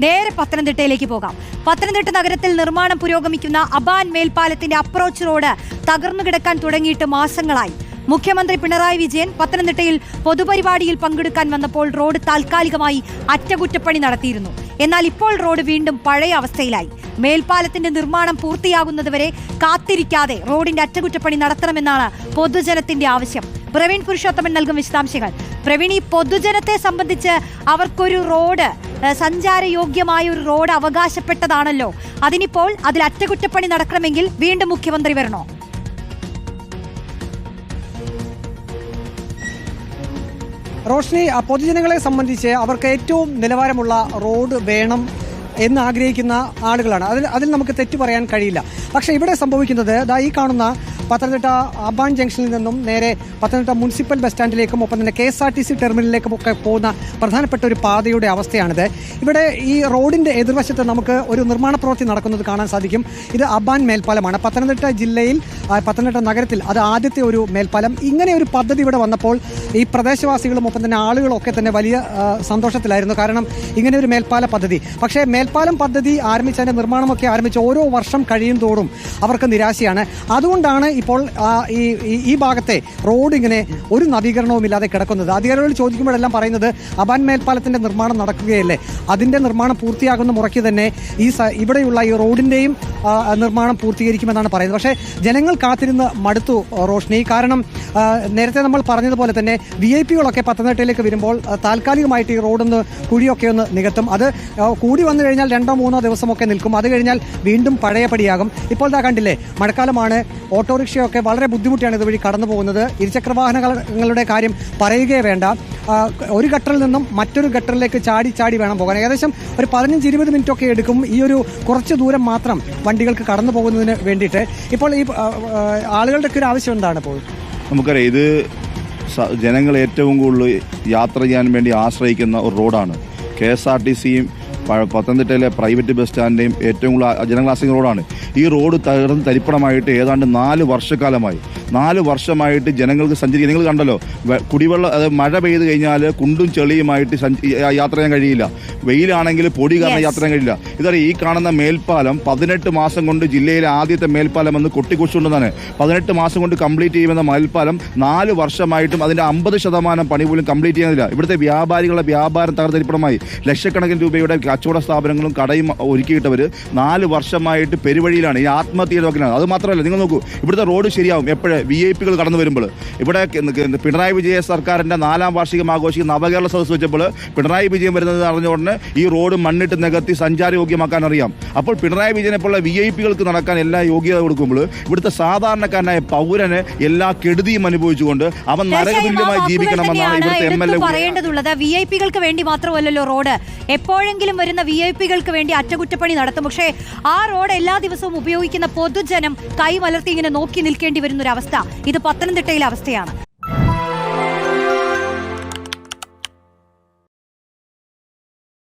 നേരെ പത്തനംതിട്ടയിലേക്ക് പോകാം. പത്തനംതിട്ട നഗരത്തിൽ നിർമ്മാണം പുരോഗമിക്കുന്ന അബാൻ മേൽപ്പാലത്തിന്റെ അപ്രോച്ച് റോഡ് തകർന്നു കിടക്കാൻ തുടങ്ങിയിട്ട് മാസങ്ങളായി. മുഖ്യമന്ത്രി പിണറായി വിജയൻ പത്തനംതിട്ടയിൽ പൊതുപരിപാടിയിൽ പങ്കെടുക്കാൻ വന്നപ്പോൾ റോഡ് താൽക്കാലികമായി അറ്റകുറ്റപ്പണി നടത്തിയിരുന്നു. എന്നാൽ ഇപ്പോൾ റോഡ് വീണ്ടും പഴയ അവസ്ഥയിലായി. മേൽപ്പാലത്തിന്റെ നിർമ്മാണം പൂർത്തിയാകുന്നതുവരെ കാത്തിരിക്കാതെ റോഡിന്റെ അറ്റകുറ്റപ്പണി നടത്തണമെന്നാണ് പൊതുജനത്തിന്റെ ആവശ്യം. പ്രവീൺ പുരുഷോത്തമൻ നൽകും വിശദാംശങ്ങൾ. പ്രവീൺ ഈ പൊതുജനത്തെ സംബന്ധിച്ച് അവർക്കൊരു റോഡ് സഞ്ചാരയോഗ്യമായ ഒരു റോഡ് അവകാശപ്പെട്ടതാണല്ലോ. അതിനിപ്പോൾ അതിൽ അറ്റകുറ്റപ്പണി നടക്കണമെങ്കിൽ വീണ്ടും മുഖ്യമന്ത്രി വരണോ? റോഷ്നി പൊതുജനങ്ങളെ സംബന്ധിച്ച് അവർക്ക് ഏറ്റവും നിലവാരമുള്ള റോഡ് വേണം എന്ന് ആഗ്രഹിക്കുന്ന ആളുകളാണ്. അതിൽ അതിൽ നമുക്ക് തെറ്റു പറയാൻ കഴിയില്ല. പക്ഷേ ഇവിടെ സംഭവിക്കുന്നത് ഈ കാണുന്ന പത്തനംതിട്ട അബാൻ ജംഗ്ഷനിൽ നിന്നും നേരെ പത്തനംതിട്ട മുനിസിപ്പൽ ബസ് സ്റ്റാൻഡിലേക്കും ഒപ്പം തന്നെ K S R T C ടെർമിനലിലേക്കും ഒക്കെ പോകുന്ന പ്രധാനപ്പെട്ട ഒരു പാതയുടെ അവസ്ഥയാണിത്. ഇവിടെ ഈ റോഡിന്റെ എതിർവശത്ത് നമുക്ക് ഒരു നിർമ്മാണ പ്രവൃത്തി നടക്കുന്നത് കാണാൻ സാധിക്കും. ഇത് അബാൻ മേൽപ്പാലമാണ്. പത്തനംതിട്ട ജില്ലയിൽ പത്തനംതിട്ട നഗരത്തിൽ അത് ആദ്യത്തെ ഒരു മേൽപ്പാലം. ഇങ്ങനെ ഒരു പദ്ധതി ഇവിടെ വന്നപ്പോൾ ഈ പ്രദേശവാസികളും ഒപ്പം തന്നെ ആളുകളൊക്കെ തന്നെ വലിയ സന്തോഷത്തിലായിരുന്നു. കാരണം ഇങ്ങനെ ഒരു മേൽപ്പാല പദ്ധതി. പക്ഷേ മേൽപ്പാലം പദ്ധതി ആരംഭിച്ചതിന്റെ നിർമ്മാണമൊക്കെ ആരംഭിച്ച് ഓരോ വർഷം കഴിയും തോറും അവർക്ക് നിരാശയാണ്. അതുകൊണ്ടാണ് ഇപ്പോൾ ഈ ഈ- ഭാഗത്തെ റോഡ് ഇങ്ങനെ ഒരു നവീകരണവും ഇല്ലാതെ കിടക്കുന്നത്. അധികാരികളോട് ചോദിക്കുമ്പോഴെല്ലാം പറയുന്നത് അബാൻ മേൽപ്പാലത്തിന്റെ നിർമ്മാണം നടക്കുകയല്ലേ? അതിന്റെ നിർമ്മാണം പൂർത്തിയാകുന്ന മുറയ്ക്ക് തന്നെ ഈ ഇവിടെയുള്ള ഈ റോഡിന്റെയും നിർമ്മാണം പൂർത്തീകരിക്കുമെന്നാണ് പറയുന്നത്. പക്ഷേ ജനങ്ങൾ കാത്തിരുന്ന് മടുത്തു റോഷ്നി. കാരണം നേരത്തെ നമ്മൾ പറഞ്ഞതുപോലെ തന്നെ വി ഐ പികളൊക്കെ പത്തനംതിട്ടയിലേക്ക് വരുമ്പോൾ താൽക്കാലികമായിട്ട് ഈ റോഡൊന്ന് കുഴിയൊക്കെ ഒന്ന് നികത്തും. അത് കൂടി വന്നു കഴിഞ്ഞാൽ രണ്ടോ മൂന്നോ ദിവസമൊക്കെ നിൽക്കും. അത് കഴിഞ്ഞാൽ വീണ്ടും പഴയപടിയാകും. ഇപ്പോൾ ഇതാ കണ്ടില്ലേ മഴക്കാലമാണ്. ഓട്ടോറിക്ഷയൊക്കെ വളരെ ബുദ്ധിമുട്ടിയാണ് ഇതുവഴി കടന്നു പോകുന്നത്. ഇരുചക്ര വാഹനങ്ങളുടെ കാര്യം പറയുകയേ വേണ്ട. ഒരു ഗട്ടറിൽ നിന്നും മറ്റൊരു ഗട്ടറിലേക്ക് ചാടി ചാടി വേണം പോകാൻ. ഏകദേശം ഒരു പതിനഞ്ച് ഇരുപത് മിനിറ്റൊക്കെ എടുക്കും ഈ ഒരു കുറച്ച് ദൂരം മാത്രം വണ്ടികൾക്ക് കടന്നു പോകുന്നതിന് വേണ്ടിയിട്ട്. ഇപ്പോൾ ഈ ആ, ആ, ആളുകളുടെ ഒക്കെ ഒരു ആവശ്യം എന്താണ് ഇപ്പോൾ? നമുക്കറിയാം ഇത് ജനങ്ങൾ ഏറ്റവും കൂടുതൽ യാത്ര ചെയ്യാൻ വേണ്ടി ആശ്രയിക്കുന്ന ഒരു റോഡാണ്. കെ എസ് ആർ ടി സിയും പത്തനംതിട്ടയിലെ പ്രൈവറ്റ് ബസ് സ്റ്റാൻഡിന്റെയും ഏറ്റവും കൂടുതൽ ജനങ്ങൾ റോഡാണ് ഈ റോഡ് തകർന്ന് തരിപ്പണമായിട്ട് ഏതാണ്ട് നാല് വർഷക്കാലമായി. നാല് വർഷമായിട്ട് ജനങ്ങൾക്ക് സഞ്ചരിക്കുക നിങ്ങൾ കണ്ടല്ലോ കുടിവെള്ളം അത് മഴ പെയ്ത് കഴിഞ്ഞാൽ കുണ്ടും ചെളിയുമായിട്ട് യാത്ര ചെയ്യാൻ കഴിയില്ല. വെയിലാണെങ്കിൽ പൊടി കാരണം. യാത്ര ചെയ്യാൻ കഴിയില്ല. ഇതറിയാം ഈ കാണുന്ന മേൽപ്പാലം പതിനെട്ട് മാസം കൊണ്ട് ജില്ലയിലെ ആദ്യത്തെ മേൽപ്പാലം എന്ന് കൊട്ടിക്കുറിച്ചുകൊണ്ടെന്നാണ് പതിനെട്ട് മാസം കൊണ്ട് കംപ്ലീറ്റ് ചെയ്യുമെന്ന മേൽപ്പാലം നാല് വർഷമായിട്ടും അതിന്റെ അമ്പത് ശതമാനം പണി പോലും കംപ്ലീറ്റ് ചെയ്യുന്നില്ല. ഇവിടുത്തെ വ്യാപാരികളുടെ വ്യാപാരം തകർത്തരിപ്പണമായി ലക്ഷക്കണക്കിന് രൂപയുടെ കച്ചവട സ്ഥാപനങ്ങളും കടയും ഒരുക്കിയിട്ടവർ നാല് വർഷമായിട്ട് പെരുവഴിയിലാണ്. ഈ ആത്മഹത്യ അത് മാത്രമല്ല നിങ്ങൾ നോക്കൂ ഇവിടുത്തെ റോഡ് ശരിയാവും എപ്പോഴും? വി ഐ പികൾ കടന്നു വരുമ്പോൾ ഇവിടെ പിണറായി വിജയ സർക്കാരിന്റെ നാലാം വാർഷികം ആഘോഷിക്കുന്ന നവകേരള സദസ് വെച്ചപ്പോൾ പിണറായി വിജയൻ വരുന്നത് അറിഞ്ഞ ഉടനെ ഈ റോഡ് മണ്ണിട്ട് നികത്തി സഞ്ചാരയോഗ്യമാക്കാൻ അറിയാം അപ്പോൾ പിണറായി വിജയനെ പോലുള്ള വി ഐ പികൾക്ക് നടക്കാൻ എല്ലാ യോഗ്യത കൊടുക്കുമ്പോൾ ഇവിടുത്തെ സാധാരണക്കാരനായ പൗരന് എല്ലാ കെടുതിയും അനുഭവിച്ചുകൊണ്ട് അവൻ നരകതുല്യമായി ജീവിക്കണമെന്നാണ് ഇവിടുത്തെ എം എൽ എ പറയേണ്ടതുള്ളത്. വി ഐ പികൾക്ക് വേണ്ടി മാത്രമല്ലല്ലോ റോഡ്. എപ്പോഴെങ്കിലും വരുന്ന വി ഐ പികൾക്ക് വേണ്ടി അറ്റകുറ്റപ്പണി നടത്തും. പക്ഷേ ആ റോഡ് എല്ലാ ദിവസവും ഉപയോഗിക്കുന്ന പൊതുജനം കൈമലർത്തി ഇങ്ങനെ നോക്കി നിൽക്കേണ്ടി വരുന്ന ഒരു അവസ്ഥ. ഇത് പത്തനംതിട്ടയിലെ അവസ്ഥയാണ്.